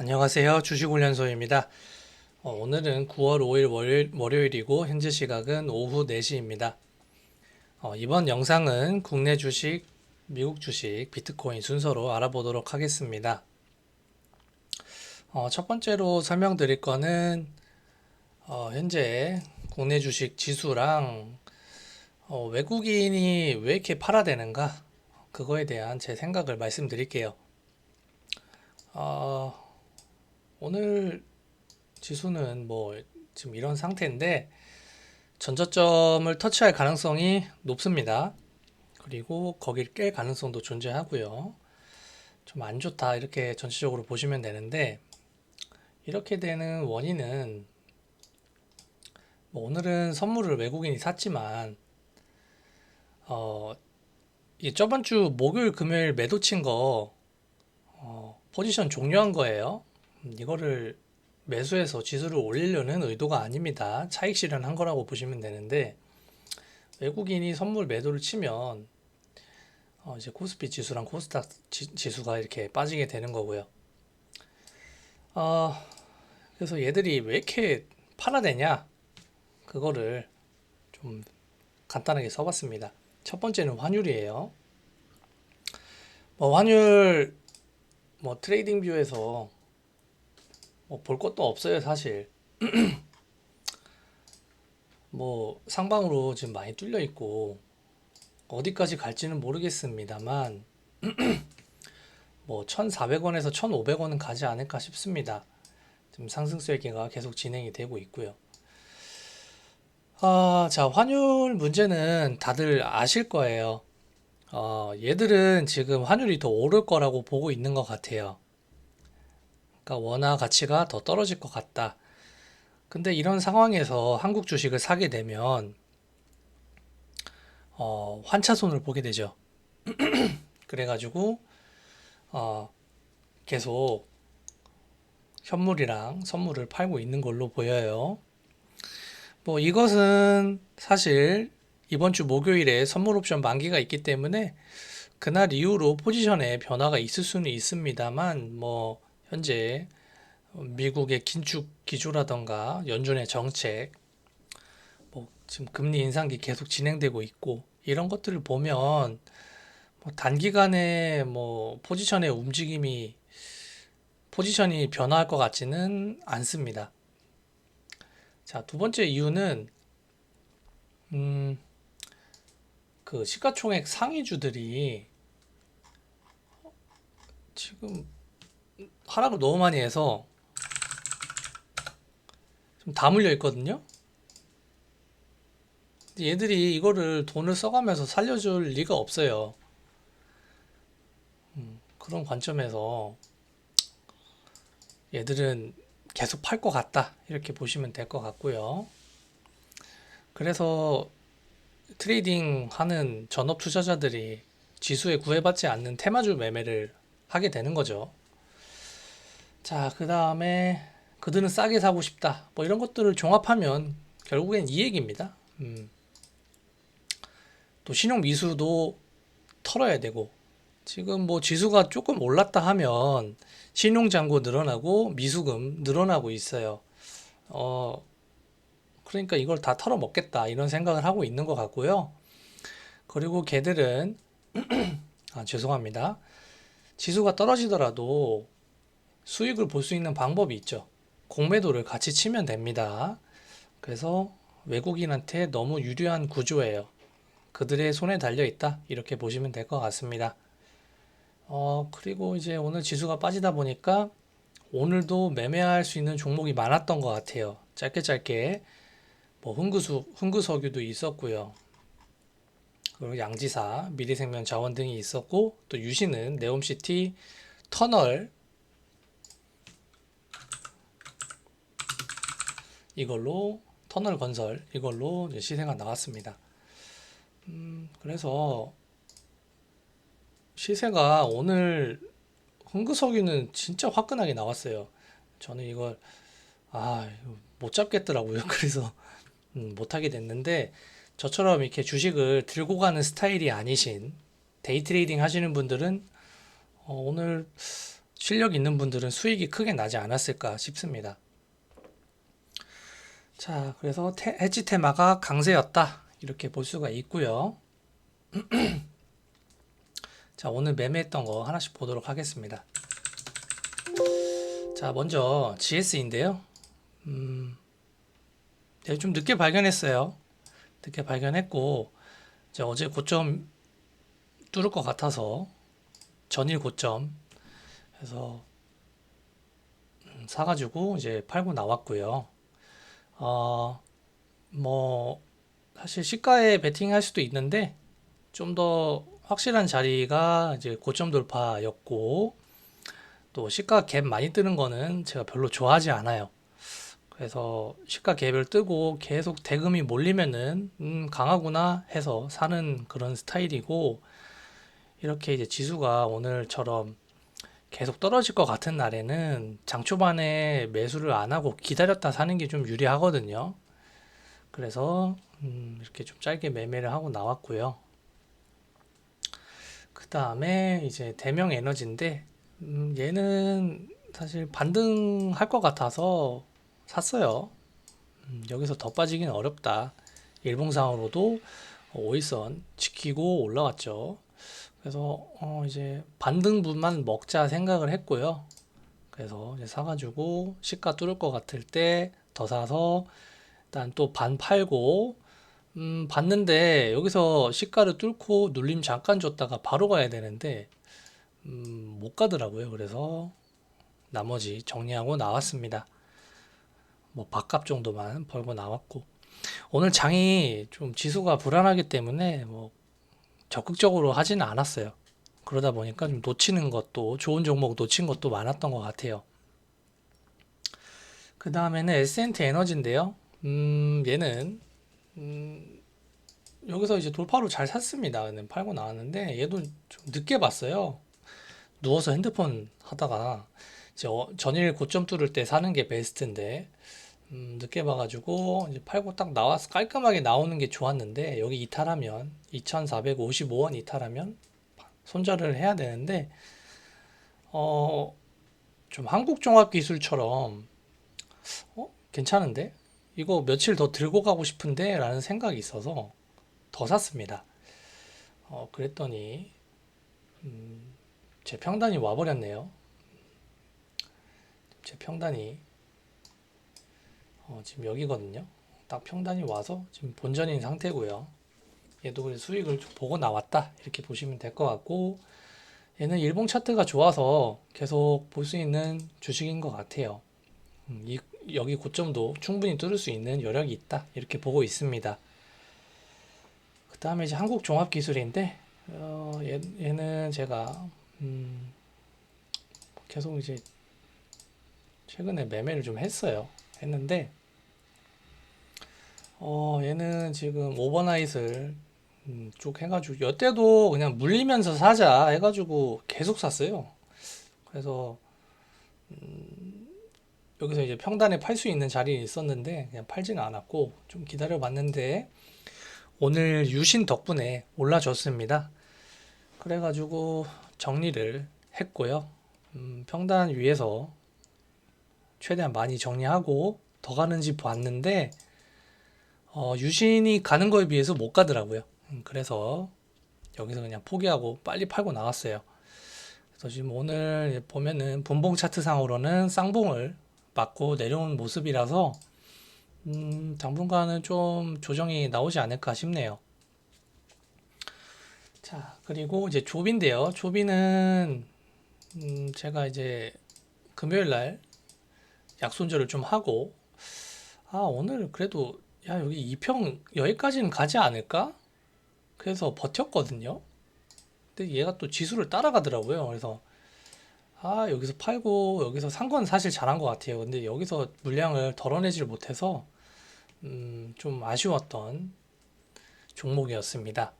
안녕하세요. 주식훈련소입니다. 어, 오늘은 9월 5일 월요일, 월요일 이고 현재 시각은 오후 4시입니다. 어, 이번 영상은 국내 주식, 미국 주식, 비트코인 순서로 알아보도록 하겠습니다. 어, 첫 번째로 설명드릴 거는 어, 현재 국내 주식 지수랑 어, 외국인이 왜 이렇게 팔아대는가 그거에 대한 제 생각을 말씀드릴게요. 어, 오늘 지수는 뭐 지금 이런 상태인데 전저점을 터치할 가능성이 높습니다. 그리고 거기를 깰 가능성도 존재하고요. 좀 안 좋다 이렇게 전체적으로 보시면 되는데 이렇게 되는 원인은 뭐 오늘은 선물을 외국인이 샀지만 어, 이 저번 주 목요일 금요일 매도 친거 어, 포지션 종료한 거예요. 음, 이거를 매수해서 지수를 올리려는 의도가 아닙니다. 차익 실현한 거라고 보시면 되는데 외국인이 선물 매도를 치면 어 이제 코스피 지수랑 코스닥 지, 지수가 이렇게 빠지게 되는 거고요. 어, 그래서 얘들이 왜 이렇게 팔아대냐? 그거를 좀 간단하게 써봤습니다. 첫 번째는 환율이에요. 뭐 환율 뭐 트레이딩 뷰에서 뭐 볼 것도 없어요, 사실. 뭐 상방으로 지금 많이 뚫려 있고 어디까지 갈지는 모르겠습니다만 뭐 1,400원에서 1,500원은 가지 않을까 싶습니다. 지금 상승세기가 계속 진행이 되고 있고요. 아, 자, 환율 문제는 다들 아실 거예요. 어, 얘들은 지금 환율이 더 오를 거라고 보고 있는 것 같아요. 그러니까 원화 가치가 더 떨어질 것 같다. 근데 이런 상황에서 한국 주식을 사게 되면 어, 환차손을 보게 되죠. 그래가지고 어, 계속 현물이랑 선물을 팔고 있는 걸로 보여요. 뭐 이것은 사실 이번 주 목요일에 선물 옵션 만기가 있기 때문에 그날 이후로 포지션에 변화가 있을 수는 있습니다만 뭐 현재 미국의 긴축 기조라던가 연준의 정책 뭐 지금 금리 인상기 계속 진행되고 있고 이런 것들을 보면 뭐 단기간에 뭐 포지션의 움직임이 포지션이 변화할 것 같지는 않습니다. 자, 두 번째 이유는 음, 그 시가총액 상위주들이 지금 하락을 너무 많이 해서 좀 다 물려 있거든요. 얘들이 이거를 돈을 써가면서 살려줄 리가 없어요. 음, 그런 관점에서 얘들은 계속 팔 것 같다. 이렇게 보시면 될 것 같고요. 그래서 트레이딩 하는 전업 투자자들이 지수에 구애받지 않는 테마주 매매를 하게 되는 거죠. 자, 그 다음에 그들은 싸게 사고 싶다. 뭐 이런 것들을 종합하면 결국엔 이 얘기입니다. 음. 또 신용 미수도 털어야 되고 지금 뭐 지수가 조금 올랐다 하면 신용 잔고 늘어나고 미수금 늘어나고 있어요. 어, 그러니까 이걸 다 털어 먹겠다 이런 생각을 하고 있는 것 같고요. 그리고 걔들은 아, 죄송합니다. 지수가 떨어지더라도 수익을 볼 수 있는 방법이 있죠. 공매도를 같이 치면 됩니다. 그래서 외국인한테 너무 유리한 구조예요. 그들의 손에 달려 있다. 이렇게 보시면 될 것 같습니다. 어, 그리고 이제 오늘 지수가 빠지다 보니까 오늘도 매매할 수 있는 종목이 많았던 것 같아요. 짧게 짧게 뭐 흥구수, 흥구석유도 있었고요. 그리고 양지사, 미래생명 자원 등이 있었고 또 유시는 네옴시티, 터널 이걸로 터널 건설 이걸로 시세가 나왔습니다. 음, 그래서 시세가 오늘 흥구석유는 진짜 화끈하게 나왔어요. 저는 이걸 아, 못 잡겠더라고요. 그래서 음, 못 하게 됐는데 저처럼 이렇게 주식을 들고 가는 스타일이 아니신 데이 트레이딩 하시는 분들은 어, 오늘 실력 있는 분들은 수익이 크게 나지 않았을까 싶습니다. 자, 그래서 테, 해지 테마가 강세였다. 이렇게 볼 수가 있고요. 자, 오늘 매매했던 거 하나씩 보도록 하겠습니다. 자, 먼저 GS인데요. 음, 네, 좀 늦게 발견했어요. 늦게 발견했고, 이제 어제 고점 뚫을 것 같아서 전일 고점 해서 음, 사가지고 이제 팔고 나왔고요. 어, 뭐 사실 시가에 베팅할 수도 있는데 좀 더 확실한 자리가 이제 고점 돌파였고 또 시가 갭 많이 뜨는 거는 제가 별로 좋아하지 않아요. 그래서 시가 갭을 뜨고 계속 대금이 몰리면은 음, 강하구나 해서 사는 그런 스타일이고 이렇게 이제 지수가 오늘처럼 계속 떨어질 것 같은 날에는 장 초반에 매수를 안 하고 기다렸다 사는 게 좀 유리하거든요. 그래서 음, 이렇게 좀 짧게 매매를 하고 나왔고요. 그 다음에 이제 대명 에너지인데 음, 얘는 사실 반등할 것 같아서 샀어요. 음, 여기서 더 빠지기는 어렵다. 일봉상으로도 5일선 지키고 올라왔죠. 그래서 어 이제 반등분만 먹자 생각을 했고요. 그래서 이제 사가지고 시가 뚫을 것 같을 때 더 사서 일단 또 반 팔고 음 봤는데 여기서 시가를 뚫고 눌림 잠깐 줬다가 바로 가야 되는데 음 못 가더라고요. 그래서 나머지 정리하고 나왔습니다. 뭐 밥값 정도만 벌고 나왔고 오늘 장이 좀 지수가 불안하기 때문에 뭐 적극적으로 하지는 않았어요. 그러다 보니까 좀 놓치는 것도 좋은 종목 놓친 것도 많았던 것 같아요. 그 다음에는 에센트 에너지인데요. 음, 얘는 음, 여기서 이제 돌파로 잘 샀습니다. 팔고 나왔는데 얘도 좀 늦게 봤어요. 누워서 핸드폰 하다가 어- 전일 고점 뚫을 때 사는 게 베스트인데 음, 늦게 봐가지고 이제 팔고 딱 나와서 깔끔하게 나오는 게 좋았는데 여기 이탈하면 2,455원 이탈하면 손절을 해야 되는데 어, 좀 한국종합기술처럼 어, 괜찮은데? 이거 며칠 더 들고 가고 싶은데? 라는 생각이 있어서 더 샀습니다. 어, 그랬더니 음, 제 평단이 와버렸네요. 제 평단이 어, 지금 여기거든요. 딱 평단이 와서 지금 본전인 상태고요. 얘도 수익을 좀 보고 나왔다 이렇게 보시면 될 것 같고 얘는 일봉 차트가 좋아서 계속 볼 수 있는 주식인 것 같아요. 음, 이, 여기 고점도 충분히 뚫을 수 있는 여력이 있다 이렇게 보고 있습니다. 그 다음에 이제 한국 종합기술인데 어, 얘, 얘는 제가 음, 계속 이제 최근에 매매를 좀 했어요. 했는데 어, 얘는 지금 오버나잇을 음, 쭉 해가지고 여태도 그냥 물리면서 사자 해가지고 계속 샀어요. 그래서 음, 여기서 이제 평단에 팔 수 있는 자리에 있었는데 그냥 팔지는 않았고 좀 기다려 봤는데 오늘 유신 덕분에 올라줬습니다. 그래가지고 정리를 했고요. 음, 평단 위에서 최대한 많이 정리하고 더 가는지 봤는데 어, 유신이 가는 거에 비해서 못 가더라고요. 음, 그래서 여기서 그냥 포기하고 빨리 팔고 나왔어요. 그래서 지금 오늘 보면은 분봉 차트 상으로는 쌍봉을 맞고 내려온 모습이라서 음, 당분간은 좀 조정이 나오지 않을까 싶네요. 자, 그리고 이제 조비인데요. 조비는 음, 제가 이제 금요일 날 약손절을 좀 하고 아, 오늘 그래도 야, 여기 2평 여기까지는 가지 않을까? 그래서 버텼거든요. 근데 얘가 또 지수를 따라가더라고요. 그래서 아, 여기서 팔고 여기서 산 건 사실 잘한 것 같아요. 근데 여기서 물량을 덜어내지를 못해서 음, 좀 아쉬웠던 종목이었습니다.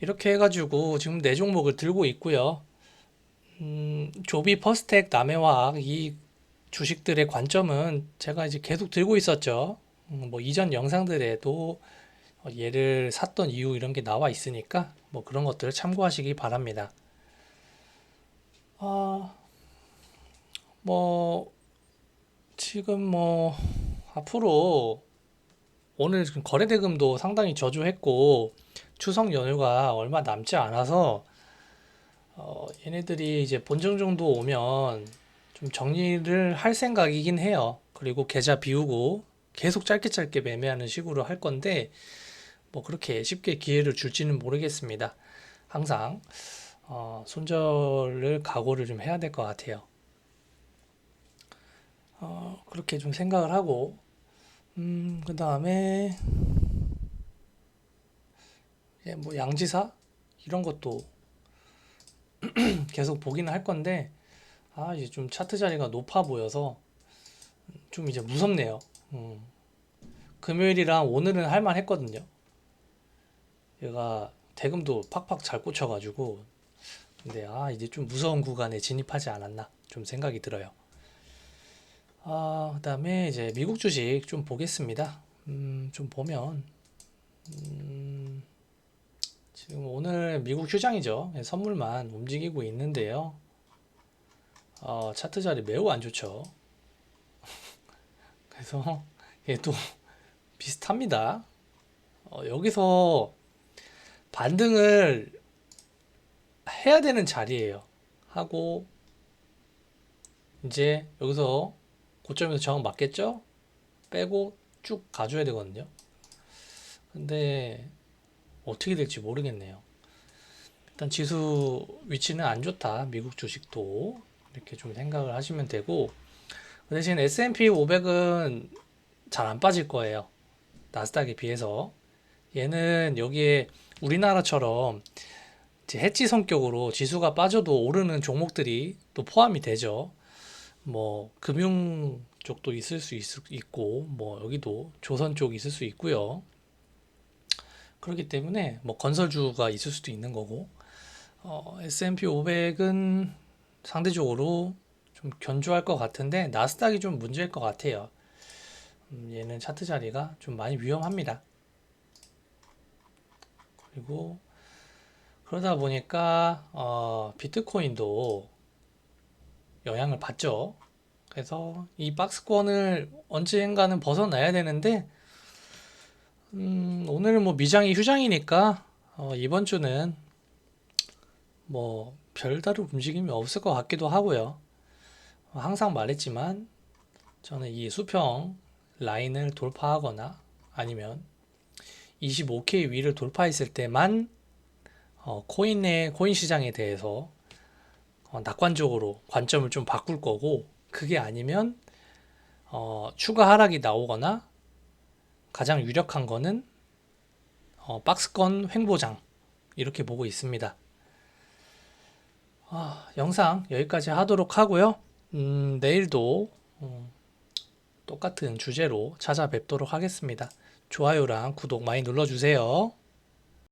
이렇게 해가지고 지금 네 종목을 들고 있고요. 음, 조비, 퍼스텍, 남해화학 이 주식들의 관점은 제가 이제 계속 들고 있었죠. 음, 뭐 이전 영상들에도 어, 얘를 샀던 이유 이런 게 나와 있으니까 뭐 그런 것들을 참고하시기 바랍니다. 아, 뭐 지금 뭐 앞으로 오늘 거래 대금도 상당히 저조했고 추석 연휴가 얼마 남지 않아서 어, 얘네들이 이제 본정 정도 오면 좀 정리를 할 생각이긴 해요. 그리고 계좌 비우고 계속 짧게 짧게 매매하는 식으로 할 건데 뭐 그렇게 쉽게 기회를 줄지는 모르겠습니다. 항상 어, 손절을 각오를 좀 해야 될 것 같아요. 어, 그렇게 좀 생각을 하고 음, 그 다음에 예, 뭐 양지사 이런 것도 계속 보기는 할 건데 아 이제 좀 차트 자리가 높아 보여서 좀 이제 무섭네요. 음. 금요일이랑 오늘은 할만 했거든요. 얘가 대금도 팍팍 잘 꽂혀가지고 근데 아 이제 좀 무서운 구간에 진입하지 않았나 좀 생각이 들어요. 아 그다음에 이제 미국 주식 좀 보겠습니다. 음, 좀 보면 음, 지금 오늘 미국 휴장이죠. 예, 선물만 움직이고 있는데요. 어, 차트 자리 매우 안 좋죠. 그래서 얘도 비슷합니다. 어, 여기서 반등을 해야 되는 자리예요. 하고 이제 여기서 고점에서 저항 맞겠죠? 빼고 쭉 가줘야 되거든요. 근데 어떻게 될지 모르겠네요. 일단 지수 위치는 안 좋다. 미국 주식도 이렇게 좀 생각을 하시면 되고 그 대신 S&P 500은 잘 안 빠질 거예요. 나스닥에 비해서 얘는 여기에 우리나라처럼 해지 성격으로 지수가 빠져도 오르는 종목들이 또 포함이 되죠. 뭐 금융 쪽도 있을 수 있, 있고 뭐 여기도 조선 쪽 있을 수 있고요. 그렇기 때문에 뭐 건설주가 있을 수도 있는 거고 어, S&P 500은 상대적으로 좀 견조할 것 같은데 나스닥이 좀 문제일 것 같아요. 음, 얘는 차트 자리가 좀 많이 위험합니다. 그리고 그러다 보니까 어, 비트코인도 영향을 받죠. 그래서 이 박스권을 언젠가는 벗어나야 되는데 음, 오늘은 뭐 미장이 휴장이니까 어, 이번 주는 뭐 별다른 움직임이 없을 것 같기도 하고요. 항상 말했지만 저는 이 수평 라인을 돌파하거나 아니면 25K 위를 돌파했을 때만 어, 코인의 코인 시장에 대해서 어, 낙관적으로 관점을 좀 바꿀 거고 그게 아니면 어, 추가 하락이 나오거나 가장 유력한 거는 어, 박스권 횡보장 이렇게 보고 있습니다. 아, 영상 여기까지 하도록 하고요. 음, 내일도 음, 똑같은 주제로 찾아뵙도록 하겠습니다. 좋아요랑 구독 많이 눌러주세요.